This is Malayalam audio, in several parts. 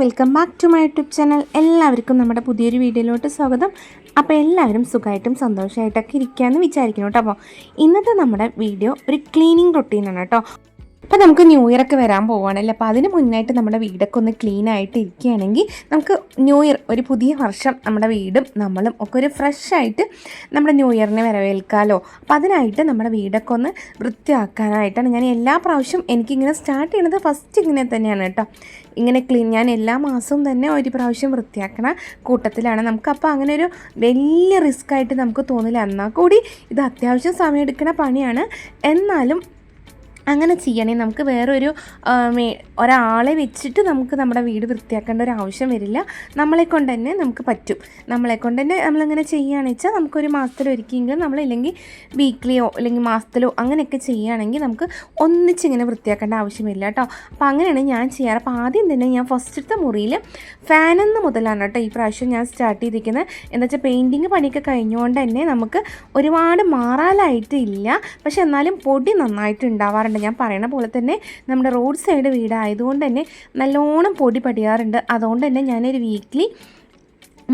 Welcome back to my YouTube channel എല്ലാവർക്കും നമ്മുടെ പുതിയൊരു വീഡിയോയിലോട്ട് സ്വാഗതം. അപ്പോൾ എല്ലാവരും സുഖമായിട്ടും സന്തോഷമായിട്ടൊക്കെ ഇരിക്കുകയെന്ന് വിചാരിക്കുന്നു കേട്ടോ. അപ്പോൾ ഇന്നത്തെ നമ്മുടെ വീഡിയോ ഒരു ക്ലീനിങ് റൊട്ടീനാണ് കേട്ടോ. അപ്പോൾ നമുക്ക് ന്യൂ ഇയർ ഒക്കെ വരാൻ പോവുകയാണല്ലോ അപ്പോൾ അതിന് മുന്നായിട്ട് നമ്മുടെ വീടൊക്കെ ഒന്ന് ക്ലീൻ ആയിട്ട് ഇരിക്കുകയാണെങ്കിൽ നമുക്ക് ന്യൂ ഇയർ ഒരു പുതിയ വർഷം നമ്മുടെ വീടും നമ്മളും ഒക്കെ ഒരു ഫ്രഷ് ആയിട്ട് നമ്മുടെ ന്യൂ ഇയറിനെ വരവേൽക്കാമല്ലോ അപ്പോൾ അതിനായിട്ട് നമ്മുടെ വീടൊക്കെ ഒന്ന് വൃത്തിയാക്കാനായിട്ടാണ് ഞാൻ എല്ലാ പ്രാവശ്യം എനിക്കിങ്ങനെ സ്റ്റാർട്ട് ചെയ്യുന്നത് ഫസ്റ്റ് ഇങ്ങനെ തന്നെയാണ് കേട്ടോ. ഇങ്ങനെ ക്ലീൻ ഞാൻ എല്ലാ മാസവും തന്നെ ഒരു പ്രാവശ്യം വൃത്തിയാക്കണ കൂട്ടത്തിലാണ്. നമുക്ക് അപ്പോൾ അങ്ങനെ ഒരു വലിയ റിസ്ക് ആയിട്ട് നമുക്ക് തോന്നില്ല. എന്നാൽ കൂടി ഇത് അത്യാവശ്യം സമയം എടുക്കുന്ന പണിയാണ്. എന്നാലും അങ്ങനെ ചെയ്യണേ. നമുക്ക് വേറൊരു ഒരാളെ വെച്ചിട്ട് നമുക്ക് നമ്മുടെ വീട് വൃത്തിയാക്കേണ്ട ഒരു ആവശ്യം വരില്ല. നമ്മളെ കൊണ്ട് തന്നെ നമുക്ക് പറ്റും. നമ്മളെ കൊണ്ട് തന്നെ നമ്മളിങ്ങനെ ചെയ്യുകയാണെന്ന് വെച്ചാൽ നമുക്കൊരു നമ്മൾ നമ്മളില്ലെങ്കിൽ വീക്ക്ലിയോ അല്ലെങ്കിൽ മാസത്തിലോ അങ്ങനെയൊക്കെ ചെയ്യുകയാണെങ്കിൽ നമുക്ക് ഒന്നിച്ചിങ്ങനെ വൃത്തിയാക്കേണ്ട ആവശ്യമില്ല കേട്ടോ. അപ്പോൾ അങ്ങനെയാണ് ഞാൻ ചെയ്യാറ്. അപ്പോൾ ആദ്യം തന്നെ ഞാൻ ഫസ്റ്റത്തെ മുറിയിൽ ഫാനെന്ന് മുതലാണ് കേട്ടോ ഈ പ്രാവശ്യം ഞാൻ സ്റ്റാർട്ട് ചെയ്തിരിക്കുന്നത്. എന്താ വെച്ചാൽ പെയിന്റിങ് പണിയൊക്കെ കഴിഞ്ഞുകൊണ്ട് തന്നെ നമുക്ക് ഒരുപാട് മാറാലായിട്ടില്ല. പക്ഷെ എന്നാലും പൊടി നന്നായിട്ട് ഉണ്ടാവാറുണ്ട്. ഞാൻ പറയണ പോലെ തന്നെ നമ്മുടെ റോഡ് സൈഡ് വീടായതുകൊണ്ട് തന്നെ നല്ലോണം പൊടി പടിയാറുണ്ട്. അതുകൊണ്ട് തന്നെ ഞാനൊരു വീക്ക്ലി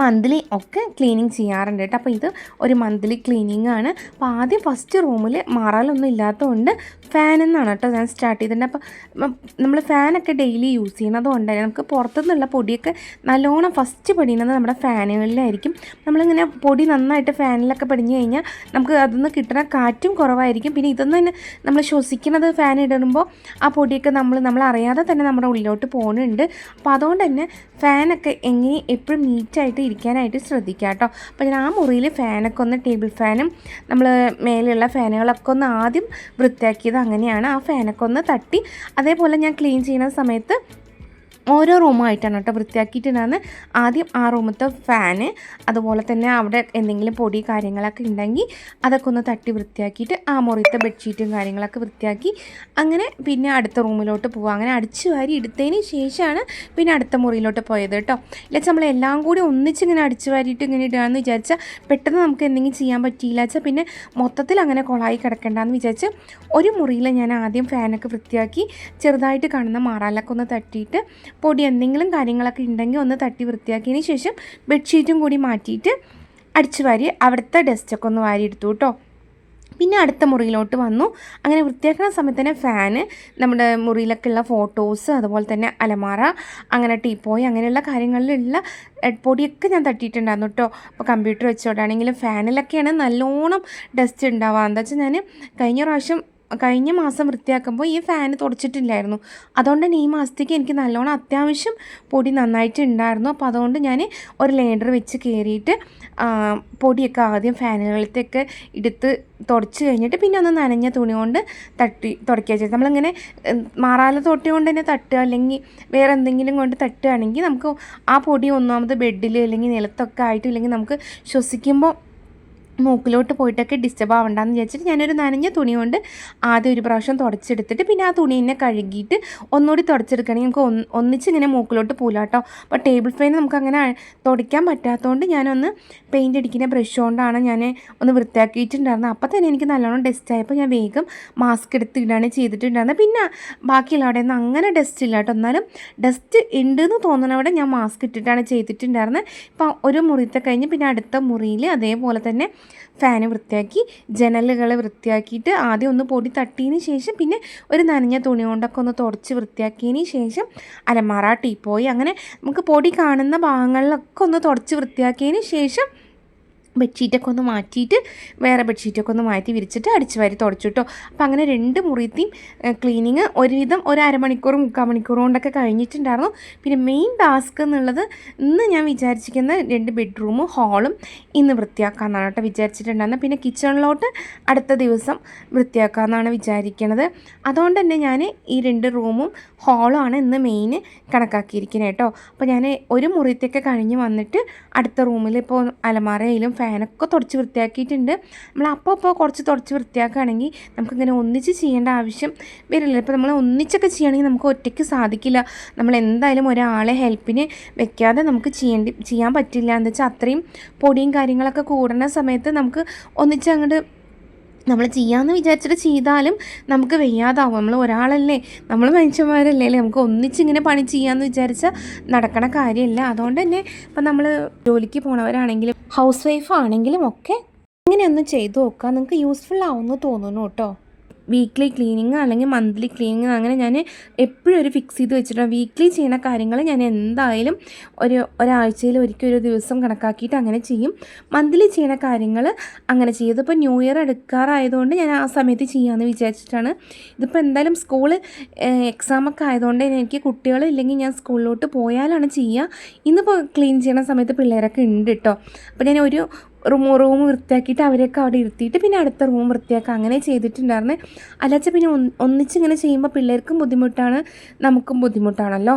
മന്ത്ലി ഒക്കെ ക്ലീനിങ് ചെയ്യാറുണ്ട് കേട്ടോ. അപ്പോൾ ഇത് ഒരു മന്ത്ലി ക്ലീനിങ് ആണ്. അപ്പോൾ ആദ്യം ഫസ്റ്റ് റൂമിൽ മാറാലൊന്നും ഇല്ലാത്തതുകൊണ്ട് ഫാനെന്നാണ് കേട്ടോ ഞാൻ സ്റ്റാർട്ട് ചെയ്തിട്ടുണ്ട്. അപ്പോൾ നമ്മൾ ഫാനൊക്കെ ഡെയിലി യൂസ് ചെയ്യുന്നത് കൊണ്ട് തന്നെ നമുക്ക് പുറത്തുനിന്നുള്ള പൊടിയൊക്കെ നല്ലോണം ഫസ്റ്റ് പടിയുന്നത് നമ്മുടെ ഫാനുകളിലായിരിക്കും നമ്മളിങ്ങനെ പൊടി നന്നായിട്ട് ഫാനിലൊക്കെ പടിഞ്ഞു കഴിഞ്ഞാൽ നമുക്ക് അതൊന്ന് കിട്ടുന്ന കാറ്റും കുറവായിരിക്കും. പിന്നെ ഇതൊന്നും തന്നെ നമ്മൾ ശ്വസിക്കുന്നത് ഫാൻ ഇടുമ്പോൾ ആ പൊടിയൊക്കെ നമ്മൾ നമ്മൾ അറിയാതെ തന്നെ നമ്മുടെ ഉള്ളിലോട്ട് പോകുന്നുണ്ട് അപ്പോൾ അതുകൊണ്ട് തന്നെ ഫാനൊക്കെ എങ്ങനെ എപ്പോഴും നീറ്റായിട്ട് ഇരിക്കാനായിട്ട് ശ്രദ്ധിക്കുക കേട്ടോ അപ്പോൾ ഞാൻ ആ മുറിയിൽ ഫാനൊക്കെ ഒന്ന് ടേബിൾ ഫാനും നമ്മൾ മേലെയുള്ള ഫാനുകളൊക്കെ ഒന്ന് ആദ്യം വൃത്തിയാക്കിയത് അങ്ങനെയാണ്. ആ ഫാനൊക്കെ ഒന്ന് തട്ടി അതേപോലെ ഞാൻ ക്ലീൻ ചെയ്യുന്ന സമയത്ത് ഓരോ റൂമായിട്ടാണ് കേട്ടോ വൃത്തിയാക്കിയിട്ടുണ്ടാകുന്നത് ആദ്യം ആ റൂമത്തെ ഫാന് അതുപോലെ തന്നെ അവിടെ എന്തെങ്കിലും പൊടി കാര്യങ്ങളൊക്കെ ഉണ്ടെങ്കിൽ അതൊക്കെ ഒന്ന് തട്ടി വൃത്തിയാക്കിയിട്ട് ആ മുറിത്തെ ബെഡ്ഷീറ്റും കാര്യങ്ങളൊക്കെ വൃത്തിയാക്കി അങ്ങനെ പിന്നെ അടുത്ത റൂമിലോട്ട് പോവുക അങ്ങനെ അടിച്ചു വാരി എടുത്തതിന് ശേഷമാണ് പിന്നെ അടുത്ത മുറിയിലോട്ട് പോയത് കേട്ടോ. ഇല്ല നമ്മൾ എല്ലാം കൂടി ഒന്നിച്ചിങ്ങനെ അടിച്ചു വാരിയിട്ട് ഇങ്ങനെ ഇടുകയെന്ന് വിചാരിച്ചാൽ പെട്ടെന്ന് നമുക്ക് എന്തെങ്കിലും ചെയ്യാൻ പറ്റിയില്ല വെച്ചാൽ പിന്നെ മൊത്തത്തിൽ അങ്ങനെ കൊളായി കിടക്കണ്ടെന്ന് വിചാരിച്ച് ഒരു മുറിയിൽ ഞാൻ ആദ്യം ഫാനൊക്കെ വൃത്തിയാക്കി ചെറുതായിട്ട് കാണുന്ന മാറാലൊക്കെ ഒന്ന് തട്ടിയിട്ട് പൊടി എന്തെങ്കിലും കാര്യങ്ങളൊക്കെ ഉണ്ടെങ്കിൽ ഒന്ന് തട്ടി വൃത്തിയാക്കിയതിന് ശേഷം ബെഡ്ഷീറ്റും കൂടി മാറ്റിയിട്ട് അടിച്ചു വാരി അവിടുത്തെ ഡസ്റ്റൊക്കെ ഒന്ന് വാരി എടുത്തു കേട്ടോ പിന്നെ അടുത്ത മുറിയിലോട്ട് വന്നു. അങ്ങനെ വൃത്തിയാക്കുന്ന സമയത്ത് തന്നെ ഫാന് നമ്മുടെ മുറിയിലൊക്കെ ഉള്ള ഫോട്ടോസ് അതുപോലെ തന്നെ അലമാറ അങ്ങനെ ടീപ്പോയി അങ്ങനെയുള്ള കാര്യങ്ങളിലുള്ള പൊടിയൊക്കെ ഞാൻ തട്ടിയിട്ടുണ്ടായിരുന്നു കേട്ടോ അപ്പോൾ കമ്പ്യൂട്ടർ വെച്ചോടാണെങ്കിലും ഫാനിലൊക്കെയാണ് നല്ലോണം ഡസ്റ്റ് ഉണ്ടാവുക എന്താ വെച്ചാൽ ഞാൻ കഴിഞ്ഞ പ്രാവശ്യം കഴിഞ്ഞ മാസം വൃത്തിയാക്കുമ്പോൾ ഈ ഫാന് തുടച്ചിട്ടില്ലായിരുന്നു. അതുകൊണ്ട് തന്നെ ഈ മാസത്തേക്ക് എനിക്ക് നല്ലോണം അത്യാവശ്യം പൊടി നന്നായിട്ട് ഉണ്ടായിരുന്നു അപ്പോൾ അതുകൊണ്ട് ഞാൻ ഒരു ലേഡർ വെച്ച് കയറിയിട്ട് പൊടിയൊക്കെ ആദ്യം ഫാനുകളിലത്തൊക്കെ എടുത്ത് തുടച്ച് കഴിഞ്ഞിട്ട് പിന്നെ ഒന്ന് നനഞ്ഞ തുണി കൊണ്ട് തട്ടി തുടക്കുക ചെയ്തു നമ്മളിങ്ങനെ മാറാല തൊട്ടി കൊണ്ട് തന്നെ തട്ടുക അല്ലെങ്കിൽ വേറെ എന്തെങ്കിലും കൊണ്ട് തട്ടുകയാണെങ്കിൽ നമുക്ക് ആ പൊടി ഒന്നാമത് ബെഡിൽ അല്ലെങ്കിൽ നിലത്തൊക്കെ ആയിട്ട് ഇല്ലെങ്കിൽ നമുക്ക് ശ്വസിക്കുമ്പോൾ മൂക്കിലോട്ട് പോയിട്ടൊക്കെ ഡിസ്റ്റർബ് ആവണ്ടെന്ന് വിചാരിച്ചിട്ട് ഞാനൊരു നനഞ്ഞ തുണി കൊണ്ട് ആദ്യം ഒരു പ്രാവശ്യം തുടച്ചെടുത്തിട്ട് പിന്നെ ആ തുണി തന്നെ കഴുകിയിട്ട് ഒന്നുകൂടി തുടച്ചെടുക്കണമെങ്കിൽ നമുക്ക് ഒന്ന് ഒന്നിച്ചിങ്ങനെ മൂക്കിലോട്ട് പോലാട്ടോ. അപ്പോൾ ടേബിൾ ഫാൻ നമുക്ക് അങ്ങനെ തുടയ്ക്കാൻ പറ്റാത്തതുകൊണ്ട് ഞാനൊന്ന് പെയിന്റ് അടിക്കുന്ന ബ്രഷ് കൊണ്ടാണ് ഞാൻ ഒന്ന് വൃത്തിയാക്കിയിട്ടുണ്ടായിരുന്നത്. അപ്പോൾ തന്നെ എനിക്ക് നല്ലോണം ഡസ്റ്റ് ആയപ്പോൾ ഞാൻ വേഗം മാസ്ക് എടുത്ത് ചെയ്തിട്ടുണ്ടായിരുന്നത്. പിന്നെ ബാക്കിയുള്ള അവിടെ അങ്ങനെ ഡസ്റ്റ് ഇല്ല കേട്ടോ. എന്നാലും ഡസ്റ്റ് ഉണ്ട് എന്ന് തോന്നുന്നവിടെ ഞാൻ മാസ്ക് ഇട്ടിട്ടാണ് ചെയ്തിട്ടുണ്ടായിരുന്നത്. ഇപ്പോൾ ഒരു മുറിത്തെ കഴിഞ്ഞ് പിന്നെ അടുത്ത മുറിയിൽ അതേപോലെ തന്നെ ഫാന് വൃത്തിയാക്കി ജനലുകൾ വൃത്തിയാക്കിയിട്ട് ആദ്യം ഒന്ന് പൊടി തട്ടിയതിന് ശേഷം പിന്നെ ഒരു നനഞ്ഞ തുണി കൊണ്ടൊക്കെ ഒന്ന് തുടച്ച് വൃത്തിയാക്കിയതിന് ശേഷം അലമാറ ടീപ്പോയി. അങ്ങനെ നമുക്ക് പൊടി കാണുന്ന ഭാഗങ്ങളിലൊക്കെ ഒന്ന് തുടച്ച് വൃത്തിയാക്കിയതിന് ശേഷം ബെഡ്ഷീറ്റൊക്കെ ഒന്ന് മാറ്റിയിട്ട് വേറെ ബെഡ്ഷീറ്റൊക്കെ ഒന്ന് മാറ്റി വിരിച്ചിട്ട് അടിച്ച് വാരി തുടച്ചു കേട്ടോ അപ്പോൾ അങ്ങനെ രണ്ട് മുറിയത്തെയും ക്ലീനിങ് ഒരുവിധം ഒരു അരമണിക്കൂർ മുക്കാൽ മണിക്കൂർ കൊണ്ടൊക്കെ കഴിഞ്ഞിട്ടുണ്ടായിരുന്നു. പിന്നെ മെയിൻ ടാസ്ക് എന്നുള്ളത് ഇന്ന് ഞാൻ വിചാരിച്ചിരിക്കുന്ന രണ്ട് ബെഡ്റൂമും ഹാളും ഇന്ന് വൃത്തിയാക്കാമെന്നാണ് കേട്ടോ വിചാരിച്ചിട്ടുണ്ടായിരുന്നത്. പിന്നെ കിച്ചണിലോട്ട് അടുത്ത ദിവസം വൃത്തിയാക്കാമെന്നാണ് വിചാരിക്കുന്നത് അതുകൊണ്ട് തന്നെ ഞാൻ ഈ രണ്ട് റൂമും ഹാളും ആണ് ഇന്ന് മെയിൻ കണക്കാക്കിയിരിക്കുന്നത് കേട്ടോ. അപ്പോൾ ഞാൻ ഒരു മുറിയത്തൊക്കെ കഴിഞ്ഞ് വന്നിട്ട് അടുത്ത റൂമിൽ ഇപ്പോൾ അലമാരയിലും ഫാനൊക്കെ തുടച്ച് വൃത്തിയാക്കിയിട്ടുണ്ട്. നമ്മൾ അപ്പോൾ അപ്പോൾ കുറച്ച് തുടച്ച് വൃത്തിയാക്കുകയാണെങ്കിൽ നമുക്കിങ്ങനെ ഒന്നിച്ച് ചെയ്യേണ്ട ആവശ്യം വരില്ല. ഇപ്പോൾ നമ്മൾ ഒന്നിച്ചൊക്കെ ചെയ്യുകയാണെങ്കിൽ നമുക്ക് ഒറ്റയ്ക്ക് സാധിക്കില്ല. നമ്മൾ എന്തായാലും ഒരാളെ ഹെൽപ്പിന് വെക്കാതെ നമുക്ക് ചെയ്യേണ്ടി ചെയ്യാൻ പറ്റില്ല. എന്താ വെച്ചാൽ അത്രയും പൊടിയും കാര്യങ്ങളൊക്കെ കൂടുന്ന സമയത്ത് നമുക്ക് ഒന്നിച്ച് അങ്ങോട്ട് നമ്മൾ ചെയ്യാമെന്ന് വിചാരിച്ചിട്ട് ചെയ്താലും നമുക്ക് വയ്യാതാവും. നമ്മൾ ഒരാളല്ലേ നമ്മൾ മനുഷ്യന്മാരല്ലേ നമുക്ക് ഒന്നിച്ചിങ്ങനെ പണി ചെയ്യാമെന്ന് വിചാരിച്ചാൽ നടക്കണ കാര്യമല്ല അതുകൊണ്ട് തന്നെ ഇപ്പം നമ്മൾ ജോലിക്ക് പോണവരാണെങ്കിലും ഹൗസ് വൈഫ് ആണെങ്കിലും ഒക്കെ ഇങ്ങനെയൊന്ന് ചെയ്തു നോക്കുക നിങ്ങൾക്ക് യൂസ്ഫുൾ ആവുമെന്ന് തോന്നുന്നു കേട്ടോ. വീക്ക്ലി ക്ലീനിങ് അല്ലെങ്കിൽ മന്ത്ലി ക്ലീനിങ് അങ്ങനെ ഞാൻ എപ്പോഴും ഒരു ഫിക്സ് ചെയ്ത് വെച്ചിട്ടുണ്ട്. വീക്ക്ലി ചെയ്യുന്ന കാര്യങ്ങൾ ഞാൻ എന്തായാലും ഒരു ഒരാഴ്ചയിൽ ഒരിക്കൽ ഒരു ദിവസം കണക്കാക്കിയിട്ട് അങ്ങനെ ചെയ്യും. മന്ത്ലി ചെയ്യുന്ന കാര്യങ്ങൾ അങ്ങനെ ചെയ്യും. ഇതിപ്പോൾ ന്യൂ ഇയർ എടുക്കാറായതുകൊണ്ട് ഞാൻ ആ സമയത്ത് ചെയ്യാമെന്ന് വിചാരിച്ചിട്ടാണ്. ഇതിപ്പോൾ എന്തായാലും സ്കൂൾ എക്സാമൊക്കെ ആയതുകൊണ്ട് എനിക്ക് കുട്ടികൾ ഇല്ലെങ്കിൽ ഞാൻ സ്കൂളിലോട്ട് പോയാലാണ് ചെയ്യുക. ഇന്നിപ്പോൾ ക്ലീൻ ചെയ്യുന്ന സമയത്ത് പിള്ളേരൊക്കെ ഉണ്ട് കേട്ടോ അപ്പോൾ ഞാൻ ഒരു റൂം റൂം വൃത്തിയാക്കിയിട്ട് അവരെയൊക്കെ അവിടെ ഇരുത്തിയിട്ട് പിന്നെ അടുത്ത റൂം വൃത്തിയാക്കുക അങ്ങനെ ചെയ്തിട്ടുണ്ടായിരുന്നു. അല്ലാച്ച പിന്നെ ഒന്ന് ഒന്നിച്ചിങ്ങനെ ചെയ്യുമ്പോൾ പിള്ളേർക്കും ബുദ്ധിമുട്ടാണ് നമുക്കും ബുദ്ധിമുട്ടാണല്ലോ.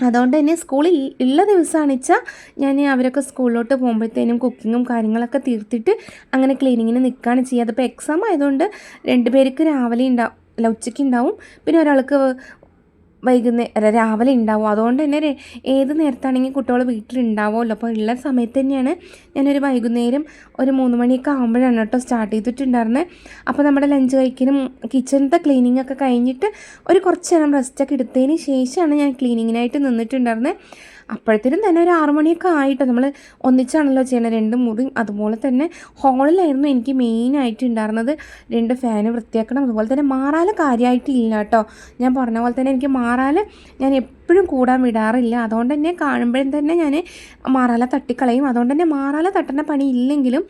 അതുകൊണ്ട് തന്നെ സ്കൂളിൽ ഉള്ള ദിവസമാണ് വെച്ചാൽ ഞാൻ അവരൊക്കെ സ്കൂളിലോട്ട് പോകുമ്പോഴത്തേനും കുക്കിങ്ങും കാര്യങ്ങളൊക്കെ തീർത്തിട്ട് അങ്ങനെ ക്ലീനിങ്ങിന് നിൽക്കുകയാണ് ചെയ്യുക അതിപ്പോൾ എക്സാം ആയതുകൊണ്ട് രണ്ട് പേർക്ക് രാവിലെ ഉണ്ടാവും അല്ല ഉച്ചയ്ക്ക് ഉണ്ടാവും പിന്നെ ഒരാൾക്ക് വൈകുന്നേരം രാവിലെ ഉണ്ടാവും. അതുകൊണ്ട് തന്നെ ഏത് നേരത്താണെങ്കിൽ കുട്ടികൾ വീട്ടിലുണ്ടാവുമല്ലോ. അപ്പോൾ ഉള്ള സമയത്ത് തന്നെയാണ് ഞാനൊരു വൈകുന്നേരം ഒരു മൂന്ന് മണിയൊക്കെ ആകുമ്പോഴാണ് കേട്ടോ സ്റ്റാർട്ട് ചെയ്തിട്ടുണ്ടായിരുന്നത് അപ്പോൾ നമ്മുടെ ലഞ്ച് കഴിക്കലും കിച്ചണത്തെ ക്ലീനിങ് ഒക്കെ കഴിഞ്ഞിട്ട് ഒരു കുറച്ച് നേരം റെസ്റ്റൊക്കെ എടുത്തതിന് ശേഷമാണ് ഞാൻ ക്ലീനിങ്ങിനായിട്ട് നിന്നിട്ടുണ്ടായിരുന്നത് അപ്പോഴത്തേനും തന്നെ ഒരു ആറുമണിയൊക്കെ ആയിട്ട് നമ്മൾ ഒന്നിച്ചാണല്ലോ ചെയ്യണത് രണ്ട് മൂന്ന് അതുപോലെ തന്നെ ഹോളിലായിരുന്നു എനിക്ക് മെയിനായിട്ട് ഉണ്ടായിരുന്നത്. രണ്ട് ഫാന് വൃത്തിയാക്കണം. അതുപോലെ തന്നെ മാറാല കാര്യമായിട്ടില്ല കേട്ടോ. ഞാൻ പറഞ്ഞ പോലെ തന്നെ എനിക്ക് മാറാല ഞാൻ എപ്പോഴും കൂടാൻ വിടാറില്ല. അതുകൊണ്ട് തന്നെ കാണുമ്പോഴും തന്നെ ഞാൻ മാറാല തട്ടിക്കളയും. അതുകൊണ്ട് തന്നെ മാറാല തട്ടുന്ന പണി ഇല്ലെങ്കിലും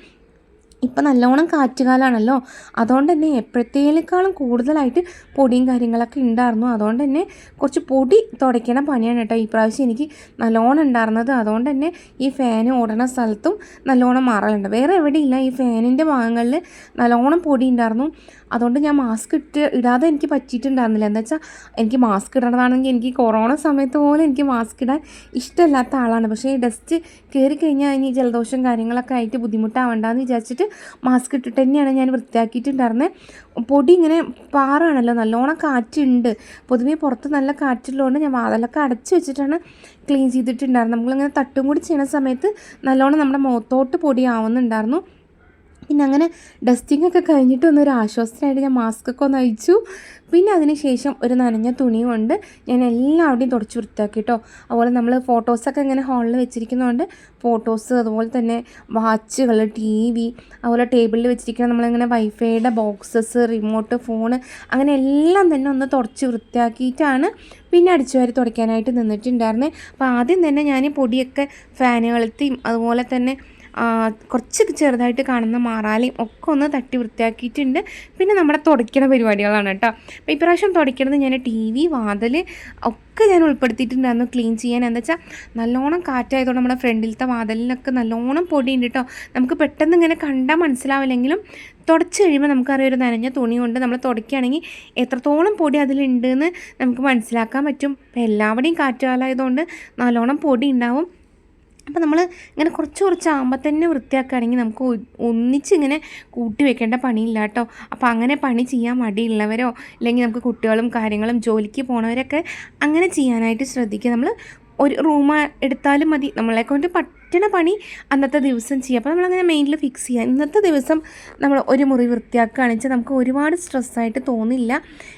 ഇപ്പം നല്ലോണം കാറ്റുകാലാണല്ലോ. അതുകൊണ്ട് തന്നെ എപ്പോഴത്തേക്കാളും കൂടുതലായിട്ട് പൊടിയും കാര്യങ്ങളൊക്കെ ഉണ്ടായിരുന്നു അതുകൊണ്ട് തന്നെ കുറച്ച് പൊടി തുടയ്ക്കണ പണിയാണ് കേട്ടോ. ഈ പ്രാവശ്യം എനിക്ക് നല്ലോണം ഉണ്ടായിരുന്നത് അതുകൊണ്ട് തന്നെ ഈ ഫാൻ ഓടണ സ്ഥലത്തും നല്ലോണം മാറലുണ്ട്. വേറെ എവിടെയില്ല. ഈ ഫാനിന്റെ ഭാഗങ്ങളിൽ നല്ലോണം പൊടി ഉണ്ടായിരുന്നു അതുകൊണ്ട് ഞാൻ മാസ്ക് ഇട്ട് ഇടാതെ എനിക്ക് പറ്റിയിട്ടുണ്ടായിരുന്നില്ല. എന്താ വെച്ചാൽ എനിക്ക് മാസ്ക് ഇടണതാണെങ്കിൽ എനിക്ക് കൊറോണ സമയത്ത് പോലും എനിക്ക് മാസ്ക് ഇടാൻ ഇഷ്ടമില്ലാത്ത ആളാണ്. പക്ഷേ ഈ ഡസ്റ്റ് കയറി കഴിഞ്ഞാൽ ഇനി ജലദോഷം കാര്യങ്ങളൊക്കെ ആയിട്ട് ബുദ്ധിമുട്ടാവണ്ടെന്ന് വിചാരിച്ചിട്ട് മാസ്ക് ഇട്ടിട്ട് തന്നെയാണ് ഞാൻ വൃത്തിയാക്കിയിട്ടുണ്ടായിരുന്നത് പൊടി ഇങ്ങനെ പാറാണല്ലോ നല്ലോണം കാറ്റുണ്ട്. പൊതുവേ പുറത്ത് നല്ല കാറ്റുള്ളതുകൊണ്ട് ഞാൻ വാതിലൊക്കെ അടച്ചു വെച്ചിട്ടാണ് ക്ലീൻ ചെയ്തിട്ടുണ്ടായിരുന്നത്. നമ്മളിങ്ങനെ തട്ടും കൂടി ചെയ്യുന്ന സമയത്ത് നല്ലോണം നമ്മുടെ മുഖത്തോട്ട് പൊടി ആവുന്നുണ്ടായിരുന്നു പിന്നെ അങ്ങനെ ഡസ്റ്റിംഗ് ഒക്കെ കഴിഞ്ഞിട്ട് ഒന്നൊരു ആശ്വാസത്തിനായിട്ട് ഞാൻ മാസ്ക് ഒക്കെ ഒന്ന് അയച്ചു പിന്നെ അതിന് ശേഷം ഒരു നനഞ്ഞ തുണി കൊണ്ട് ഞാൻ എല്ലാവിടെയും തുടച്ച് വൃത്തിയാക്കി കേട്ടോ അതുപോലെ നമ്മൾ ഫോട്ടോസൊക്കെ ഇങ്ങനെ ഹാളിൽ വെച്ചിരിക്കുന്നതുകൊണ്ട് ഫോട്ടോസ് അതുപോലെ തന്നെ വാച്ചുകൾ ടി വി അതുപോലെ ടേബിളിൽ വെച്ചിരിക്കുന്ന നമ്മളിങ്ങനെ വൈഫൈയുടെ ബോക്സസ് റിമോട്ട് ഫോണ് അങ്ങനെ എല്ലാം തന്നെ ഒന്ന് തുടച്ച് വൃത്തിയാക്കിയിട്ടാണ് പിന്നെ അടിച്ചു വാരി തുടയ്ക്കാനായിട്ട് നിന്നിട്ടുണ്ടായിരുന്നത് അപ്പോൾ ആദ്യം തന്നെ ഞാൻ പൊടിയൊക്കെ ഫാനുകളത്തെയും അതുപോലെ തന്നെ കുറച്ച് ചെറുതായിട്ട് കാണുന്ന മാറാലയും ഒക്കെ ഒന്ന് തട്ടി വൃത്തിയാക്കിയിട്ടുണ്ട്. പിന്നെ നമ്മുടെ തുടയ്ക്കണ പരിപാടികളാണ് കേട്ടോ. അപ്പോൾ ഇപ്രാവശ്യം തുടയ്ക്കണത് ഞാൻ ടി വി വാതിൽ ഒക്കെ ഞാൻ ഉൾപ്പെടുത്തിയിട്ടുണ്ടായിരുന്നു ക്ലീൻ ചെയ്യാൻ. എന്താ വെച്ചാൽ നല്ലോണം കാറ്റായതുകൊണ്ട് നമ്മുടെ ഫ്രണ്ടിലത്തെ വാതിലിനൊക്കെ നല്ലോണം പൊടിയുണ്ട് കേട്ടോ. നമുക്ക് പെട്ടെന്ന് ഇങ്ങനെ കണ്ടാൽ മനസ്സിലാവില്ലെങ്കിലും തുടച്ച് കഴിയുമ്പോൾ നമുക്കറിയാം ഒരു നനഞ്ഞ തുണി കൊണ്ട് നമ്മൾ തുടയ്ക്കുകയാണെങ്കിൽ എത്രത്തോളം പൊടി അതിലുണ്ടെന്ന് നമുക്ക് മനസ്സിലാക്കാൻ പറ്റും. അപ്പോൾ എല്ലാവിടെയും കാറ്റുകാലായതുകൊണ്ട് നല്ലോണം പൊടി ഉണ്ടാവും. അപ്പോൾ നമ്മൾ ഇങ്ങനെ കുറച്ച് കുറച്ച് ആകുമ്പോൾ തന്നെ വൃത്തിയാക്കുകയാണെങ്കിൽ നമുക്ക് ഒന്നിച്ച് ഇങ്ങനെ കൂട്ടി വെക്കേണ്ട പണിയില്ല കേട്ടോ. അപ്പോൾ അങ്ങനെ പണി ചെയ്യാൻ മടിയുള്ളവരോ അല്ലെങ്കിൽ നമുക്ക് കുട്ടികളും കാര്യങ്ങളും ജോലിക്ക് പോണവരൊക്കെ അങ്ങനെ ചെയ്യാനായിട്ട് ശ്രദ്ധിക്കുക. നമ്മൾ ഒരു റൂം എടുത്താലും മതി. നമ്മളെ കൊണ്ട് പറ്റണ പണി അന്നത്തെ ദിവസം ചെയ്യുക അപ്പോൾ നമ്മളങ്ങനെ മെയിനിൽ ഫിക്സ് ചെയ്യുക ഇന്നത്തെ ദിവസം നമ്മൾ ഒരു മുറി വൃത്തിയാക്കുകയാണെന്ന് വെച്ചാൽ നമുക്ക് ഒരുപാട് സ്ട്രെസ്സായിട്ട് തോന്നില്ല.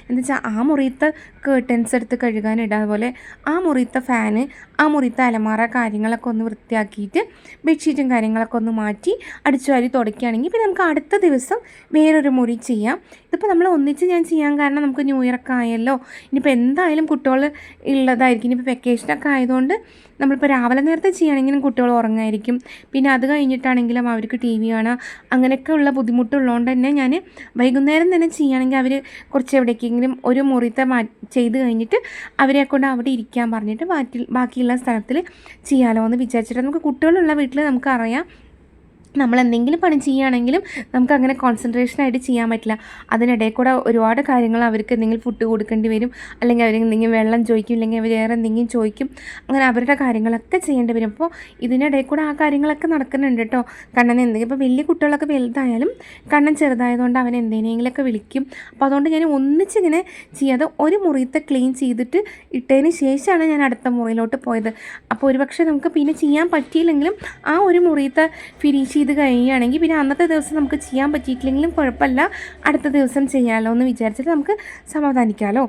എന്ന് വെച്ചാൽ ആ മുറിയത്തെ കേട്ടൻസ് എടുത്ത് കഴുകാനിടുക അതുപോലെ ആ മുറിയത്തെ ഫാന് ആ മുറിയത്തെ അലമാറ കാര്യങ്ങളൊക്കെ ഒന്ന് വൃത്തിയാക്കിയിട്ട് ബെഡ്ഷീറ്റും കാര്യങ്ങളൊക്കെ ഒന്ന് മാറ്റി അടിച്ചു വാരി തുടയ്ക്കുകയാണെങ്കിൽ പിന്നെ നമുക്ക് അടുത്ത ദിവസം വേറൊരു മുറി ചെയ്യാം. ഇതിപ്പോൾ നമ്മൾ ഒന്നിച്ച് ഞാൻ ചെയ്യാൻ കാരണം നമുക്ക് ന്യൂ ഇയർ ഒക്കെ ആയല്ലോ. ഇനിയിപ്പോൾ എന്തായാലും കുട്ടികൾ ഉള്ളതായിരിക്കും ഇനിയിപ്പോൾ വെക്കേഷനൊക്കെ ആയതുകൊണ്ട് നമ്മളിപ്പോൾ രാവിലെ നേരത്തെ ചെയ്യുകയാണെങ്കിലും കുട്ടികൾ ഉറങ്ങായിരിക്കും. പിന്നെ അത് കഴിഞ്ഞിട്ടാണെങ്കിലും അവർക്ക് ടി വി കാണുക. അങ്ങനെയൊക്കെ ഉള്ള ബുദ്ധിമുട്ടുള്ളതുകൊണ്ട് തന്നെ ഞാൻ വൈകുന്നേരം തന്നെ ചെയ്യുകയാണെങ്കിൽ അവർ കുറച്ച് എവിടേക്കെങ്കിലും ഒരു മുറിത്തെ മാ ചെയ്ത് കഴിഞ്ഞിട്ട് അവരെ കൊണ്ട് അവിടെ ഇരിക്കാൻ പറഞ്ഞിട്ട് ബാക്കി ബാക്കിയുള്ള സ്ഥലത്തിൽ ചെയ്യാമല്ലോ എന്ന് വിചാരിച്ചിട്ട്. നമുക്ക് കുട്ടികളുള്ള വീട്ടിൽ നമുക്കറിയാം നമ്മൾ എന്തെങ്കിലും പണി ചെയ്യുകയാണെങ്കിലും നമുക്ക് അങ്ങനെ കോൺസെൻട്രേഷൻ ആയിട്ട് ചെയ്യാൻ പറ്റില്ല. അതിനിടയിൽ കൂടെ ഒരുപാട് കാര്യങ്ങൾ അവർക്ക് എന്തെങ്കിലും ഫുഡ് കൊടുക്കേണ്ടി വരും. അല്ലെങ്കിൽ അവർ എന്തെങ്കിലും വെള്ളം ചോദിക്കും അല്ലെങ്കിൽ അവർ വേറെ എന്തെങ്കിലും ചോദിക്കും. അങ്ങനെ അവരുടെ കാര്യങ്ങളൊക്കെ ചെയ്യേണ്ടി വരും. അപ്പോൾ ഇതിനിടയിൽ കൂടെ ആ കാര്യങ്ങളൊക്കെ നടക്കുന്നുണ്ട് കേട്ടോ. കണ്ണൻ എന്തെങ്കിലും ഇപ്പോൾ വലിയ കുട്ടികളൊക്കെ വലുതായാലും കണ്ണൻ ചെറുതായതുകൊണ്ട് അവൻ എന്തിനെങ്കിലുമൊക്കെ വിളിക്കും. അപ്പോൾ അതുകൊണ്ട് ഞാൻ ഒന്നിച്ചിങ്ങനെ ചെയ്യാതെ ഒരു മുറിയത്തെ ക്ലീൻ ചെയ്തിട്ട് ഇട്ടതിന് ശേഷമാണ് ഞാൻ അടുത്ത മുറിയിലോട്ട് പോയത്. അപ്പോൾ ഒരുപക്ഷെ നമുക്ക് പിന്നെ ചെയ്യാൻ പറ്റിയില്ലെങ്കിലും ആ ഒരു മുറിയത്തെ ഫിനിഷ് ചെയ്ത് കഴിയുകയാണെങ്കിൽ പിന്നെ അന്നത്തെ ദിവസം നമുക്ക് ചെയ്യാൻ പറ്റിയിട്ടില്ലെങ്കിലും കുഴപ്പമില്ല. അടുത്ത ദിവസം ചെയ്യാമല്ലോ എന്ന് വിചാരിച്ചിട്ട് നമുക്ക് സമാധാനിക്കാമല്ലോ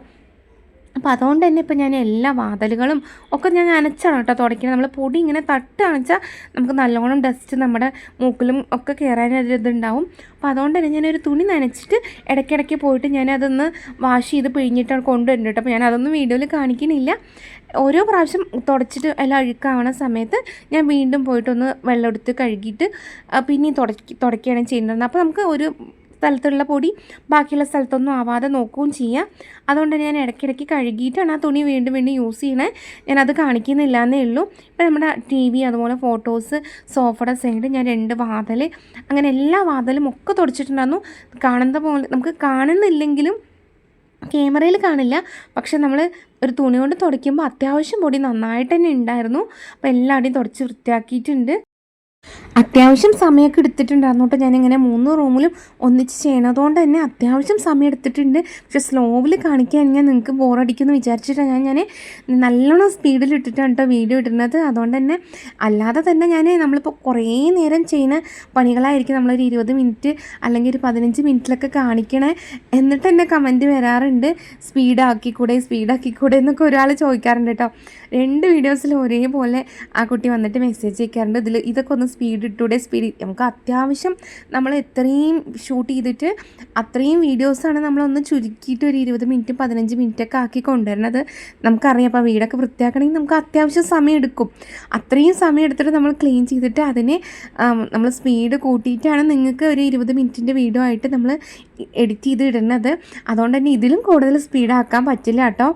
അപ്പോൾ അതുകൊണ്ട് തന്നെ ഇപ്പോൾ ഞാൻ എല്ലാ വാതിലുകളും ഒക്കെ ഞാൻ നനച്ചാണ് കേട്ടോ തുടയ്ക്കുന്നത് നമ്മൾ പൊടി ഇങ്ങനെ തട്ട് അണച്ചാൽ നമുക്ക് നല്ലോണം ഡസ്റ്റ് നമ്മുടെ മൂക്കിലും ഒക്കെ കയറാൻ ഇതുണ്ടാവും. അപ്പോൾ അതുകൊണ്ട് തന്നെ ഞാനൊരു തുണി നനച്ചിട്ട് ഇടയ്ക്കിടയ്ക്ക് പോയിട്ട് ഞാൻ അതൊന്ന് വാഷ് ചെയ്ത് പിഴിഞ്ഞിട്ട് കൊണ്ടുവരുന്നുണ്ട് അപ്പോൾ ഞാൻ അതൊന്നും വീഡിയോയിൽ കാണിക്കുന്നില്ല ഓരോ പ്രാവശ്യം തുടച്ചിട്ട് എല്ലാം അഴുക്കാവണ സമയത്ത് ഞാൻ വീണ്ടും പോയിട്ടൊന്ന് വെള്ളം എടുത്ത് കഴുകിയിട്ട് പിന്നെ തുടക്കി തുടക്കുകയാണ് ചെയ്യുന്നത്. അപ്പോൾ നമുക്ക് ഒരു സ്ഥലത്തുള്ള പൊടി ബാക്കിയുള്ള സ്ഥലത്തൊന്നും ആവാതെ നോക്കുകയും ചെയ്യാം. അതുകൊണ്ട് ഞാൻ ഇടയ്ക്കിടയ്ക്ക് കഴുകിയിട്ടാണ് ആ തുണി വീണ്ടും വീണ്ടും യൂസ് ചെയ്യണേ. ഞാനത് കാണിക്കുന്നില്ല എന്നേ ഉള്ളൂ. ഇപ്പം നമ്മുടെ ടി വി അതുപോലെ ഫോട്ടോസ് സോഫയുടെ സൈഡ് ഞാൻ രണ്ട് വാതൽ അങ്ങനെ എല്ലാ വാതലും ഒക്കെ തുടച്ചിട്ടുണ്ടായിരുന്നു. കാണുന്ന പോലെ നമുക്ക് കാണുന്നില്ലെങ്കിലും ക്യാമറയിൽ കാണില്ല. പക്ഷെ നമ്മൾ ഒരു തുണി കൊണ്ട് തുടയ്ക്കുമ്പോൾ അത്യാവശ്യം പൊടി നന്നായിട്ട് തന്നെ ഉണ്ടായിരുന്നു. അപ്പോൾ എല്ലാവിടെയും തുടച്ച് വൃത്തിയാക്കിയിട്ടുണ്ട്. അത്യാവശ്യം സമയമൊക്കെ എടുത്തിട്ടുണ്ടായിരുന്നു ഞാൻ ഇങ്ങനെ മൂന്ന് റൂമിലും ഒന്നിച്ച് ചെയ്യണതുകൊണ്ട് തന്നെ അത്യാവശ്യം സമയം എടുത്തിട്ടുണ്ട്. പക്ഷെ സ്ലോവിൽ ഞാൻ നിങ്ങൾക്ക് ബോറടിക്കുമെന്ന് വിചാരിച്ചിട്ടാണ് ഞാൻ ഞാൻ നല്ലോണം സ്പീഡിൽ ഇട്ടിട്ടാണ് കേട്ടോ വീഡിയോ ഇടുന്നത്. അതുകൊണ്ട് തന്നെ അല്ലാതെ തന്നെ ഞാൻ നമ്മളിപ്പോൾ കുറേ നേരം ചെയ്യുന്ന പണികളായിരിക്കും നമ്മളൊരു ഇരുപത് മിനിറ്റ് അല്ലെങ്കിൽ ഒരു പതിനഞ്ച് മിനിറ്റിലൊക്കെ കാണിക്കണേ എന്നിട്ട് തന്നെ കമന്റ് വരാറുണ്ട്. സ്പീഡാക്കിക്കൂടെ സ്പീഡാക്കിക്കൂടെ എന്നൊക്കെ ഒരാൾ ചോദിക്കാറുണ്ട് കേട്ടോ. രണ്ട് വീഡിയോസിൽ ഒരേപോലെ ആ കുട്ടി വന്നിട്ട് മെസ്സേജ് അയക്കാറുണ്ട്. ഇതിൽ ഇതൊക്കെ ഒന്ന് സ്പീഡ് ഇട്ടൂടെ സ്പീഡ് നമുക്ക് അത്യാവശ്യം നമ്മൾ എത്രയും ഷൂട്ട് ചെയ്തിട്ട് അത്രയും വീഡിയോസാണ് നമ്മളൊന്ന് ചുരുക്കിയിട്ട് ഒരു ഇരുപത് മിനിറ്റ് പതിനഞ്ച് മിനിറ്റൊക്കെ ആക്കി കൊണ്ടുവരണത് നമുക്കറിയാം. അപ്പോൾ വീടൊക്കെ വൃത്തിയാക്കണമെങ്കിൽ നമുക്ക് അത്യാവശ്യം സമയം എടുക്കും അത്രയും സമയം എടുത്തിട്ട് നമ്മൾ ക്ലീൻ ചെയ്തിട്ട് അതിനെ നമ്മൾ സ്പീഡ് കൂട്ടിയിട്ടാണ് നിങ്ങൾക്ക് ഒരു ഇരുപത് മിനിറ്റിന്റെ വീഡിയോ ആയിട്ട് നമ്മൾ എഡിറ്റ് ചെയ്ത് ഇടുന്നത്. അതുകൊണ്ട് തന്നെ ഇതിലും കൂടുതൽ സ്പീഡാക്കാൻ പറ്റില്ല കേട്ടോ.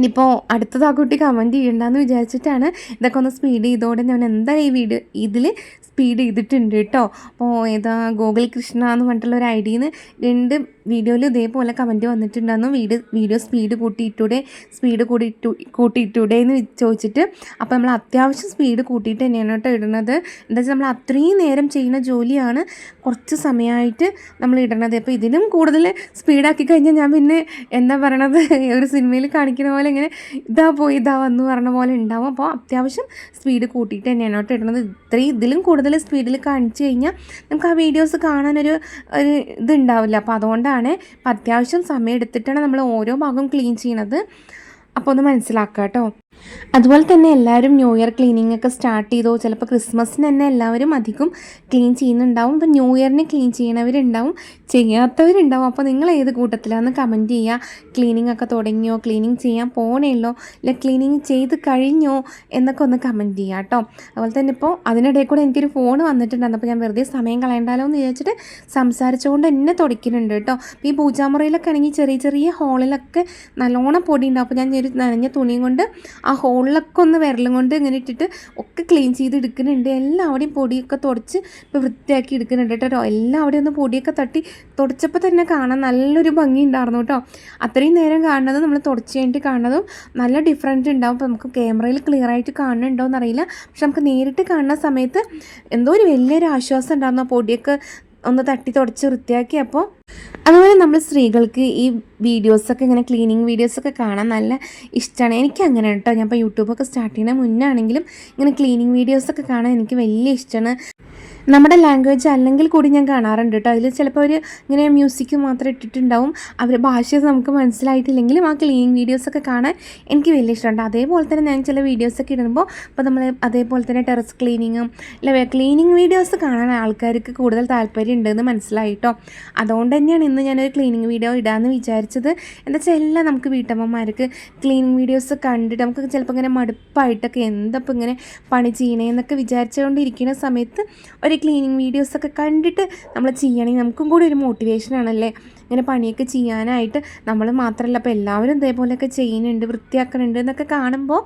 ഇനിയിപ്പോൾ അടുത്തത് ആ കുട്ടി കമന്റ് ചെയ്യണ്ടെന്ന് വിചാരിച്ചിട്ടാണ് ഇതൊക്കെ ഒന്ന് സ്പീഡ് ചെയ്തോടെ ഞാൻ എന്തായാലും ഈ വീഡിയോ ഇതിൽ സ്പീഡ് ചെയ്തിട്ടുണ്ട് കേട്ടോ. അപ്പോൾ ഏതാ ഗോകുൽ കൃഷ്ണ എന്ന് പറഞ്ഞിട്ടുള്ള ഒരു ഐ ഡിയിൽ രണ്ട് വീഡിയോയിൽ ഇതേപോലെ കമന്റ് വന്നിട്ടുണ്ടായിരുന്നു. വീട് വീഡിയോ സ്പീഡ് കൂട്ടിയിട്ടൂടെ സ്പീഡ് കൂടിയിട്ടു കൂട്ടിയിട്ടൂടെ എന്ന് ചോദിച്ചിട്ട് അപ്പോൾ നമ്മൾ അത്യാവശ്യം സ്പീഡ് കൂട്ടിയിട്ട് തന്നെയാണ് കേട്ടോ ഇടുന്നത്. എന്താ വെച്ചാൽ നമ്മൾ അത്രയും നേരം ചെയ്യുന്ന ജോലിയാണ് കുറച്ച് സമയമായിട്ട് നമ്മൾ ഇടണത് അപ്പോൾ ഇതിലും കൂടുതൽ സ്പീഡാക്കി കഴിഞ്ഞാൽ ഞാൻ പിന്നെ എന്താ പറയണത്? ഒരു സിനിമയിൽ കാണിക്കുന്ന പോലെ ഇങ്ങനെ ഇതാ പോയി ഇതാ വന്നു പറഞ്ഞ പോലെ ഉണ്ടാവും. അപ്പോൾ അത്യാവശ്യം സ്പീഡ് കൂട്ടിയിട്ട് തന്നെയാണ് കേട്ടോ ഇടുന്നത്. ഇത്രയും ഇതിലും കൂടുതൽ സ്പീഡിൽ കാണിച്ചു കഴിഞ്ഞാൽ നമുക്ക് ആ വീഡിയോസ് കാണാനൊരു ഒരു ഇതുണ്ടാവില്ല അപ്പോൾ അതുകൊണ്ടാണ് അപ്പോൾ അത്യാവശ്യം സമയം എടുത്തിട്ടാണ് നമ്മൾ ഓരോ ഭാഗം ക്ലീൻ ചെയ്യണത്. അപ്പോൾ ഒന്ന് മനസ്സിലാക്കുക കേട്ടോ അതുപോലെ തന്നെ എല്ലാവരും ന്യൂ ഇയർ ക്ലീനിങ് ഒക്കെ സ്റ്റാർട്ട് ചെയ്തോ ചിലപ്പോൾ ക്രിസ്മസിന് തന്നെ എല്ലാവരും അധികം ക്ലീൻ ചെയ്യുന്നുണ്ടാവും. ഇപ്പം ന്യൂ ഇയറിന് ക്ലീൻ ചെയ്യണവരുണ്ടാവും ചെയ്യാത്തവരുണ്ടാവും. അപ്പോൾ നിങ്ങൾ ഏത് കൂട്ടത്തിലാണെന്ന് കമന്റ് ചെയ്യുക ക്ലീനിങ് ഒക്കെ തുടങ്ങിയോ ക്ലീനിങ് ചെയ്യാൻ പോണേല്ലോ ഇല്ല ക്ലീനിങ് ചെയ്ത് കഴിഞ്ഞോ എന്നൊക്കെ ഒന്ന് കമന്റ് ചെയ്യുക കേട്ടോ അതുപോലെ തന്നെ ഇപ്പോൾ അതിനിടയിൽ കൂടെ എനിക്കൊരു ഫോൺ വന്നിട്ടുണ്ടായിരുന്നു. അപ്പോൾ ഞാൻ വെറുതെ സമയം കളയണ്ടാലോ എന്ന് ചോദിച്ചിട്ട് സംസാരിച്ചുകൊണ്ട് എന്നെ തുടയ്ക്കുന്നുണ്ട് കേട്ടോ ഈ പൂജാമുറിയിലൊക്കെ ആണെങ്കിൽ ചെറിയ ചെറിയ ഹോളിലൊക്കെ നല്ലോണം പൊടി ഉണ്ടാവും അപ്പോൾ ഞാൻ ഒരു നനഞ്ഞ തുണിയും കൊണ്ട് ഹോളിലൊക്കെ ഒന്ന് വിരലും കൊണ്ട് ഇങ്ങനെ ഇട്ടിട്ട് ഒക്കെ ക്ലീൻ ചെയ്ത് എടുക്കുന്നുണ്ട്. എല്ലാവിടെയും പൊടിയൊക്കെ തുടച്ച് ഇപ്പോൾ വൃത്തിയാക്കി എടുക്കുന്നുണ്ട് കേട്ടോ. എല്ലാവിടെയും ഒന്ന് പൊടിയൊക്കെ തട്ടി തുടച്ചപ്പോൾ തന്നെ കാണാൻ നല്ലൊരു ഭംഗി ഉണ്ടായിരുന്നു കേട്ടോ. അത്രയും നേരം കാണുന്നതും നമ്മൾ തുടച്ച് കഴിഞ്ഞിട്ട് കാണുന്നതും നല്ല ഡിഫറന്റ് ഉണ്ടാവും. അപ്പോൾ നമുക്ക് ക്യാമറയിൽ ക്ലിയർ ആയിട്ട് കാണുന്നുണ്ടോ എന്നറിയില്ല പക്ഷെ നമുക്ക് നേരിട്ട് കാണുന്ന സമയത്ത് എന്തോ ഒരു വലിയൊരു ആശ്വാസം ഉണ്ടായിരുന്നു ആ പൊടിയൊക്കെ ഒന്ന് തട്ടി തുടച്ച് വൃത്തിയാക്കി. അപ്പോൾ അതുപോലെ നമ്മൾ സ്ത്രീകൾക്ക് ഈ വീഡിയോസൊക്കെ ഇങ്ങനെ ക്ലീനിങ് വീഡിയോസൊക്കെ കാണാൻ നല്ല ഇഷ്ടമാണ് എനിക്ക് അങ്ങനെ കേട്ടോ. ഞാൻ ഇപ്പോൾ യൂട്യൂബൊക്കെ സ്റ്റാർട്ട് ചെയ്യുന്ന മുന്നാണെങ്കിലും ഇങ്ങനെ ക്ലീനിങ് വീഡിയോസൊക്കെ കാണാൻ എനിക്ക് വലിയ ഇഷ്ടമാണ് നമ്മുടെ ലാംഗ്വേജ് അല്ലെങ്കിൽ കൂടി ഞാൻ കാണാറുണ്ട് കേട്ടോ അതിൽ ചിലപ്പോൾ അവർ ഇങ്ങനെ മ്യൂസിക് മാത്രം ഇട്ടിട്ടുണ്ടാവും. അവർ ഭാഷ നമുക്ക് മനസ്സിലായിട്ടില്ലെങ്കിലും ആ ക്ലീനിങ് വീഡിയോസൊക്കെ കാണാൻ എനിക്ക് വലിയ ഇഷ്ടമുണ്ട്. അതേപോലെ തന്നെ ഞാൻ ചില വീഡിയോസൊക്കെ ഇടുമ്പോൾ ഇപ്പോൾ നമ്മൾ അതേപോലെ തന്നെ ടെറസ് ക്ലീനിങ്ങും അല്ല ക്ലീനിങ് വീഡിയോസ് കാണാൻ ആൾക്കാർക്ക് കൂടുതൽ താല്പര്യം ഉണ്ടെന്ന് മനസ്സിലായിട്ടോ അതുകൊണ്ട് തന്നെയാണ് ഇന്ന് ഞാനൊരു ക്ലീനിങ് വീഡിയോ ഇടാമെന്ന് വിചാരിച്ചത്. എന്താ വെച്ചാൽ എല്ലാം നമുക്ക് വീട്ടമ്മമാർക്ക് ക്ലീനിങ് വീഡിയോസ് കണ്ടിട്ട് നമുക്ക് ചിലപ്പോൾ ഇങ്ങനെ മടുപ്പായിട്ടൊക്കെ എന്തപ്പോൾ ഇങ്ങനെ പണി ചെയ്യണേ എന്നൊക്കെ വിചാരിച്ചുകൊണ്ടിരിക്കുന്ന സമയത്ത് ഒരു ക്ലീനിങ് വീഡിയോസൊക്കെ കണ്ടിട്ട് നമ്മൾ ചെയ്യണമെങ്കിൽ നമുക്കും കൂടി ഒരു മോട്ടിവേഷൻ ആണല്ലേ? ഇങ്ങനെ പണിയൊക്കെ ചെയ്യാനായിട്ട് നമ്മൾ മാത്രമല്ല അപ്പോൾ എല്ലാവരും ഇതേപോലെയൊക്കെ ചെയ്യുന്നുണ്ട് വൃത്തിയാക്കുന്നുണ്ട് എന്നൊക്കെ കാണുമ്പോൾ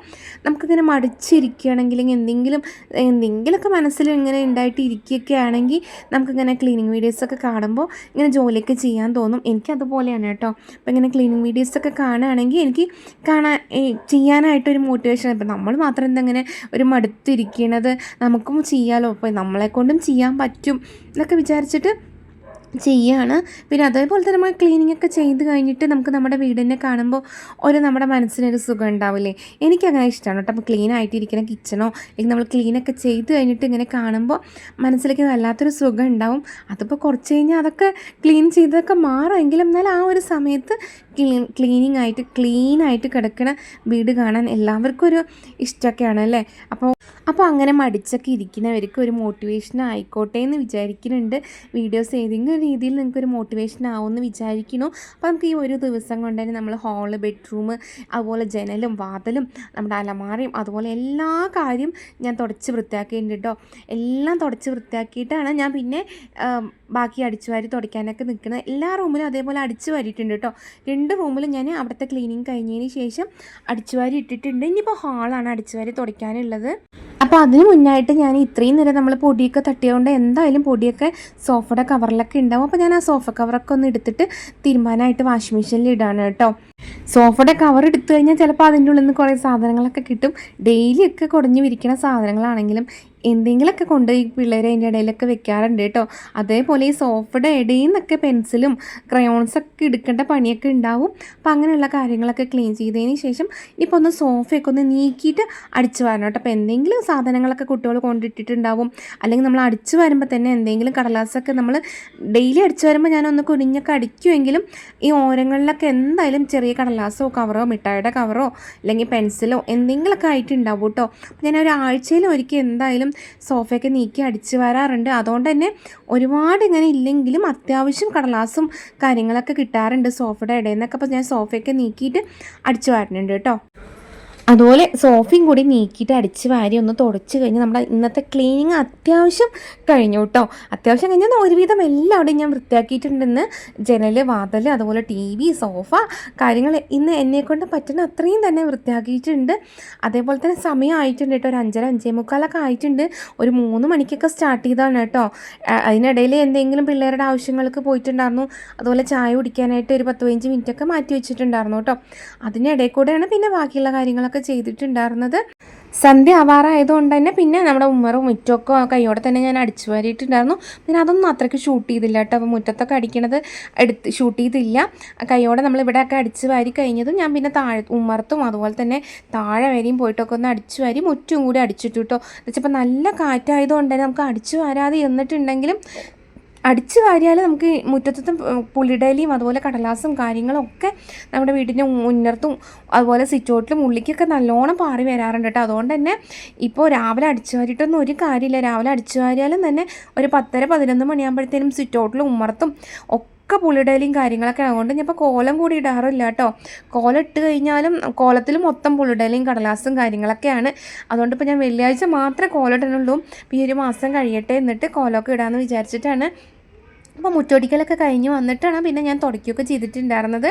നമുക്കിങ്ങനെ മടിച്ചിരിക്കുകയാണെങ്കിൽ എന്തെങ്കിലും എന്തെങ്കിലുമൊക്കെ മനസ്സിൽ ഇങ്ങനെ ഉണ്ടായിട്ട് ഇരിക്കുകയൊക്കെ ആണെങ്കിൽ നമുക്കിങ്ങനെ ക്ലീനിങ് വീഡിയോസൊക്കെ കാണുമ്പോൾ ഇങ്ങനെ ജോലിയൊക്കെ ചെയ്യാൻ തോന്നും. എനിക്കതുപോലെയാണ് കേട്ടോ. അപ്പോൾ ഇങ്ങനെ ക്ലീനിങ് വീഡിയോസൊക്കെ കാണുകയാണെങ്കിൽ എനിക്ക് കാണാൻ ചെയ്യാനായിട്ടൊരു മോട്ടിവേഷൻ ഇപ്പം നമ്മൾ മാത്രം എന്തെങ്ങനെ ഒരു മടുത്തിരിക്കണത്? നമുക്കും ചെയ്യാലോ. അപ്പോൾ നമ്മളെക്കൊണ്ടും ചെയ്യാൻ പറ്റും എന്നൊക്കെ വിചാരിച്ചിട്ട് ചെയ്യുകയാണ് പിന്നെ അതേപോലെ തന്നെ നമ്മൾ ക്ലീനിങ് ഒക്കെ ചെയ്ത് കഴിഞ്ഞിട്ട് നമുക്ക് നമ്മുടെ വീടിനെ കാണുമ്പോൾ ഒരു നമ്മുടെ മനസ്സിനൊരു സുഖം ഉണ്ടാവില്ലേ? എനിക്കങ്ങനെ ഇഷ്ടമാണ് കേട്ടോ. അപ്പോൾ ക്ലീൻ ആയിട്ടിരിക്കുന്ന കിച്ചണോ അല്ലെങ്കിൽ നമ്മൾ ക്ലീനൊക്കെ ചെയ്ത് കഴിഞ്ഞിട്ട് ഇങ്ങനെ കാണുമ്പോൾ മനസ്സിലേക്ക് വല്ലാത്തൊരു സുഖം ഉണ്ടാവും. അതിപ്പോൾ കുറച്ച് കഴിഞ്ഞാൽ അതൊക്കെ ക്ലീൻ ചെയ്തതൊക്കെ മാറുമെങ്കിലും എന്നാൽ ആ ഒരു സമയത്ത് ക്ലീൻ ക്ലീനിങ് ആയിട്ട് ക്ലീൻ ആയിട്ട് കിടക്കുന്ന വീട് കാണാൻ എല്ലാവർക്കും ഒരു ഇഷ്ടമൊക്കെയാണ് അല്ലേ? അപ്പോൾ അപ്പോൾ അങ്ങനെ മടിച്ചൊക്കെ ഇരിക്കുന്നവർക്ക് ഒരു മോട്ടിവേഷൻ ആയിക്കോട്ടെ എന്ന് വിചാരിക്കുന്നുണ്ട്. വീഡിയോസ് ഏതെങ്കിലും രീതിയിൽ നിങ്ങൾക്ക് ഒരു മോട്ടിവേഷൻ ആവുമെന്ന് വിചാരിക്കുന്നു. അപ്പോൾ നമുക്ക് ഈ ഒരു ദിവസം കൊണ്ട് തന്നെ നമ്മൾ ഹാൾ ബെഡ്റൂം അതുപോലെ ജനലും വാതിലും നമ്മുടെ അലമാരയും അതുപോലെ എല്ലാ കാര്യം ഞാൻ തുടച്ച് വൃത്തിയാക്കിയിട്ടുണ്ട് കേട്ടോ എല്ലാം തുടച്ച് വൃത്തിയാക്കിയിട്ടാണ് ഞാൻ പിന്നെ ബാക്കി അടിച്ചു വാരി തുടയ്ക്കാനൊക്കെ നിൽക്കുന്നത് എല്ലാ റൂമിലും അതേപോലെ അടിച്ചു വാരിയിട്ടുണ്ട് കേട്ടോ. രണ്ട് റൂമിലും ഞാൻ അവിടുത്തെ ക്ലീനിങ് കഴിഞ്ഞതിന് ശേഷം അടിച്ചു വാരി ഇട്ടിട്ടുണ്ട്. ഇനിയിപ്പോൾ ഹാളാണ് അടിച്ചു വാരി തുടയ്ക്കാനുള്ളത്. അപ്പോൾ അതിന് മുന്നായിട്ട് ഞാൻ ഇത്രയും നേരം നമ്മൾ പൊടിയൊക്കെ തട്ടിയതുകൊണ്ട് എന്തായാലും പൊടിയൊക്കെ സോഫയുടെ കവറിലൊക്കെ ഉണ്ടാവും. അപ്പോൾ ഞാൻ ആ സോഫ കവറൊക്കെ ഒന്ന് എടുത്തിട്ട് തീരുമാനമായിട്ട് വാഷിംഗ് മെഷീനിൽ ഇടാണ് കേട്ടോ. സോഫയുടെ കവർ എടുത്തു കഴിഞ്ഞാൽ ചിലപ്പോൾ അതിന്റെ ഉള്ളിൽ നിന്ന് കുറേ സാധനങ്ങളൊക്കെ കിട്ടും. ഡെയിലി ഒക്കെ കുടഞ്ഞ് വിരിക്കുന്ന സാധനങ്ങളാണെങ്കിലും എന്തെങ്കിലുമൊക്കെ കൊണ്ട് ഈ പിള്ളേരെ അതിന്റെ ഇടയിലൊക്കെ വെക്കാറുണ്ട് കേട്ടോ. അതേപോലെ ഈ സോഫയുടെ ഇടയിൽ നിന്നൊക്കെ പെൻസിലും ക്രയോൺസൊക്കെ എടുക്കേണ്ട പണിയൊക്കെ ഉണ്ടാവും. അപ്പം അങ്ങനെയുള്ള കാര്യങ്ങളൊക്കെ ക്ലീൻ ചെയ്തതിന് ശേഷം ഇനിയിപ്പോൾ ഒന്ന് സോഫയൊക്കെ ഒന്ന് നീക്കിയിട്ട് അടിച്ചു വരണം കേട്ടോ. അപ്പോൾ എന്തെങ്കിലും സാധനങ്ങളൊക്കെ കുട്ടികൾ കൊണ്ടിട്ടിട്ടുണ്ടാവും. അല്ലെങ്കിൽ നമ്മൾ അടിച്ചു വരുമ്പോൾ തന്നെ എന്തെങ്കിലും കടലാസൊക്കെ നമ്മൾ ഡെയിലി അടിച്ചു വരുമ്പോൾ ഞാനൊന്ന് കുനിഞ്ഞൊക്കെ അടിക്കുമെങ്കിലും ഈ ഓരങ്ങളിലൊക്കെ എന്തായാലും ചെറിയ കടലാസോ കവറോ മിഠായിയുടെ കവറോ അല്ലെങ്കിൽ പെൻസിലോ എന്തെങ്കിലുമൊക്കെ ആയിട്ടുണ്ടാവും കേട്ടോ. ഞാൻ ഒരാഴ്ചയിൽ ഒരിക്കൽ എന്തായാലും സോഫയൊക്കെ നീക്കി അടിച്ചു വരാറുണ്ട്. അതുകൊണ്ട് തന്നെ ഒരുപാട് ഇങ്ങനെ ഇല്ലെങ്കിലും അത്യാവശ്യം കടലാസും കാര്യങ്ങളൊക്കെ കിട്ടാറുണ്ട് സോഫയുടെ ഇടയിൽ നിന്നൊക്കെ. അപ്പോൾ ഞാൻ സോഫയൊക്കെ നീക്കിയിട്ട് അടിച്ചു വാരുന്നുണ്ട് കേട്ടോ. അതുപോലെ സോഫയും കൂടി നീക്കിയിട്ട് അടിച്ച് വാരി ഒന്ന് തുടച്ച് കഴിഞ്ഞ് നമ്മുടെ ഇന്നത്തെ ക്ലീനിങ് അത്യാവശ്യം കഴിഞ്ഞു കേട്ടോ അത്യാവശ്യം കഴിഞ്ഞാൽ ഒരുവിധം എല്ലാം എല്ലാവിടെയും ഞാൻ വൃത്തിയാക്കിയിട്ടുണ്ടെന്ന് ജനൽ വാതൽ അതുപോലെ ടി വി സോഫ കാര്യങ്ങൾ ഇന്ന് എന്നെക്കൊണ്ട് പറ്റുന്ന അത്രയും തന്നെ വൃത്തിയാക്കിയിട്ടുണ്ട്. അതേപോലെ തന്നെ സമയമായിട്ടുണ്ട് കേട്ടോ ഒരു അഞ്ചര അഞ്ചേ മുക്കാലൊക്കെ ആയിട്ടുണ്ട്. ഒരു മൂന്ന് മണിക്കൊക്കെ സ്റ്റാർട്ട് ചെയ്തതാണ് കേട്ടോ അതിനിടയിൽ എന്തെങ്കിലും പിള്ളേരുടെ ആവശ്യങ്ങൾക്ക് പോയിട്ടുണ്ടായിരുന്നു. അതുപോലെ ചായ കുടിക്കാനായിട്ട് ഒരു പത്ത് പതിനഞ്ച് മിനിറ്റൊക്കെ മാറ്റി വെച്ചിട്ടുണ്ടായിരുന്നു കേട്ടോ അതിനിടയിൽ കൂടെയാണ് പിന്നെ ബാക്കിയുള്ള കാര്യങ്ങളൊക്കെ ചെയ്തിട്ടുണ്ടായിരുന്നത്. സന്ധ്യ ആവാറായതുകൊണ്ട് തന്നെ പിന്നെ നമ്മുടെ ഉമ്മറും മുറ്റമൊക്കെ കൈയോടെ തന്നെ ഞാൻ അടിച്ചു വാരിയിട്ടുണ്ടായിരുന്നു. പിന്നെ അതൊന്നും അത്രയ്ക്ക് ഷൂട്ട് ചെയ്തില്ല കേട്ടോ. അപ്പോൾ മുറ്റത്തൊക്കെ അടിക്കണത് എടുത്ത് ഷൂട്ട് ചെയ്തില്ല. കൈയോടെ നമ്മൾ ഇവിടെയൊക്കെ അടിച്ചു വാരി കഴിഞ്ഞതും ഞാൻ പിന്നെ താഴെ ഉമ്മറത്തും അതുപോലെ തന്നെ താഴെ വരെയും പോയിട്ടൊക്കെ ഒന്ന് അടിച്ചു വാരി മുറ്റും കൂടി അടിച്ചിട്ടു കേട്ടോ. എന്നുവെച്ചപ്പോൾ നല്ല കാറ്റായതുകൊണ്ട് തന്നെ നമുക്ക് അടിച്ചു വാരാതെ ഇരുന്നിട്ടുണ്ടെങ്കിലും അടിച്ചു വാരിയാൽ നമുക്ക് മുറ്റത്തും പുളിടയിലും അതുപോലെ കടലാസും കാര്യങ്ങളും ഒക്കെ നമ്മുടെ വീടിന്റെ മുന്നർത്തും അതുപോലെ സിറ്റൗട്ടിലും ഉള്ളിക്കൊക്കെ നല്ലോണം പാറി വരാറുണ്ട് കേട്ടോ. അതുകൊണ്ട് തന്നെ ഇപ്പോൾ രാവിലെ അടിച്ചു വാരിയിട്ടൊന്നും ഒരു കാര്യമില്ല. രാവിലെ അടിച്ചു വാരിയാലും തന്നെ ഒരു പത്തര പതിനൊന്ന് മണിയാകുമ്പോഴത്തേനും സിറ്റൗട്ടിലും ഉമ്മർത്തും. ഒക്കെ പുളിടലിയും കാര്യങ്ങളൊക്കെ ആയതുകൊണ്ട് ഞാൻ ഇപ്പോൾ കോലം കൂടി ഇടാറില്ല കേട്ടോ. കോലം ഇട്ട് കഴിഞ്ഞാലും കോലത്തിൽ മൊത്തം പുളിടലിയും കടലാസും കാര്യങ്ങളൊക്കെയാണ്. അതുകൊണ്ട് ഇപ്പോൾ ഞാൻ വെള്ളിയാഴ്ച മാത്രമേ കോലം ഇടാനുള്ളൂ ഈ ഒരു മാസം കഴിയട്ടെ എന്നിട്ട് കോലമൊക്കെ ഇടാമെന്ന് വിചാരിച്ചിട്ടാണ് അപ്പോൾ മുറ്റൊടിക്കലൊക്കെ കഴിഞ്ഞ് വന്നിട്ടാണ് പിന്നെ ഞാൻ തുടയ്ക്കുകയൊക്കെ ചെയ്തിട്ടുണ്ടായിരുന്നത്.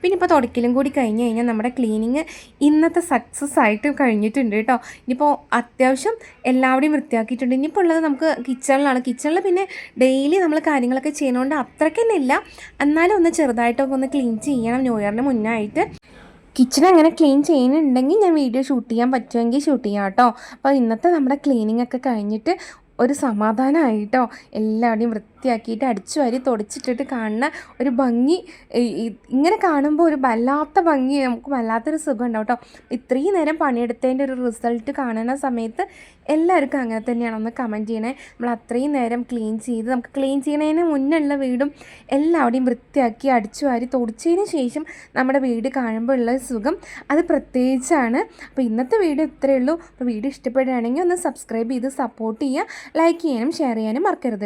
പിന്നെ ഇപ്പോൾ തുടയ്ക്കലും കൂടി കഴിഞ്ഞ് കഴിഞ്ഞാൽ നമ്മുടെ ക്ലീനിങ് ഇന്നത്തെ സക്സസ് ആയിട്ട് കഴിഞ്ഞിട്ടുണ്ട് കേട്ടോ. ഇനിയിപ്പോൾ അത്യാവശ്യം എല്ലാവരുടെയും വൃത്തിയാക്കിയിട്ടുണ്ട്. ഇനിയിപ്പോൾ ഉള്ളത് നമുക്ക് കിച്ചണിലാണ് കിച്ചണിൽ പിന്നെ ഡെയിലി നമ്മൾ കാര്യങ്ങളൊക്കെ ചെയ്യുന്നതുകൊണ്ട് അത്രയ്ക്ക് തന്നെ ഇല്ല. എന്നാലും ഒന്ന് ചെറുതായിട്ടൊക്കെ ഒന്ന് ക്ലീൻ ചെയ്യണം. ന്യൂ ഇയറിന് മുന്നായിട്ട്. കിച്ചൺ അങ്ങനെ ക്ലീൻ ചെയ്യുന്നുണ്ടെങ്കിൽ ഞാൻ വീഡിയോ ഷൂട്ട് ചെയ്യാൻ പറ്റുമെങ്കിൽ ഷൂട്ട് ചെയ്യാം കേട്ടോ. അപ്പോൾ ഇന്നത്തെ നമ്മുടെ ക്ലീനിങ് ഒക്കെ കഴിഞ്ഞിട്ട് ഒരു സമാധാനമായിട്ടോ എല്ലാവരുടെയും വൃത്തിയാക്കിയിട്ട് അടിച്ചു വാരി തുടച്ചിട്ടിട്ട് കാണുന്ന ഒരു ഭംഗി ഇങ്ങനെ കാണുമ്പോൾ ഒരു വല്ലാത്ത ഭംഗി നമുക്ക് വല്ലാത്തൊരു സുഖം ഉണ്ടാവും കേട്ടോ. ഇത്രയും നേരം പണിയെടുത്തതിന്റെ ഒരു റിസൾട്ട് കാണുന്ന സമയത്ത് എല്ലാവർക്കും അങ്ങനെ തന്നെയാണ് ഒന്ന് കമന്റ് ചെയ്യണേ. നമ്മൾ അത്രയും നേരം ക്ലീൻ ചെയ്ത് നമുക്ക് ക്ലീൻ ചെയ്യുന്നതിന് മുന്നുള്ള വീടും എല്ലാവരുടെയും വൃത്തിയാക്കി അടിച്ചു വാരി തുടച്ചതിന് ശേഷം നമ്മുടെ വീട് കാണുമ്പോൾ ഉള്ള സുഖം അത് പ്രത്യേകിച്ചാണ്. അപ്പോൾ ഇന്നത്തെ വീഡിയോ ഇത്രയേ ഉള്ളൂ. അപ്പോൾ വീഡിയോ ഇഷ്ടപ്പെടുകയാണെങ്കിൽ ഒന്ന് സബ്സ്ക്രൈബ് ചെയ്ത് സപ്പോർട്ട് ചെയ്യുക. ലൈക്ക് ചെയ്യാനും ഷെയർ ചെയ്യാനും മറക്കരുത്.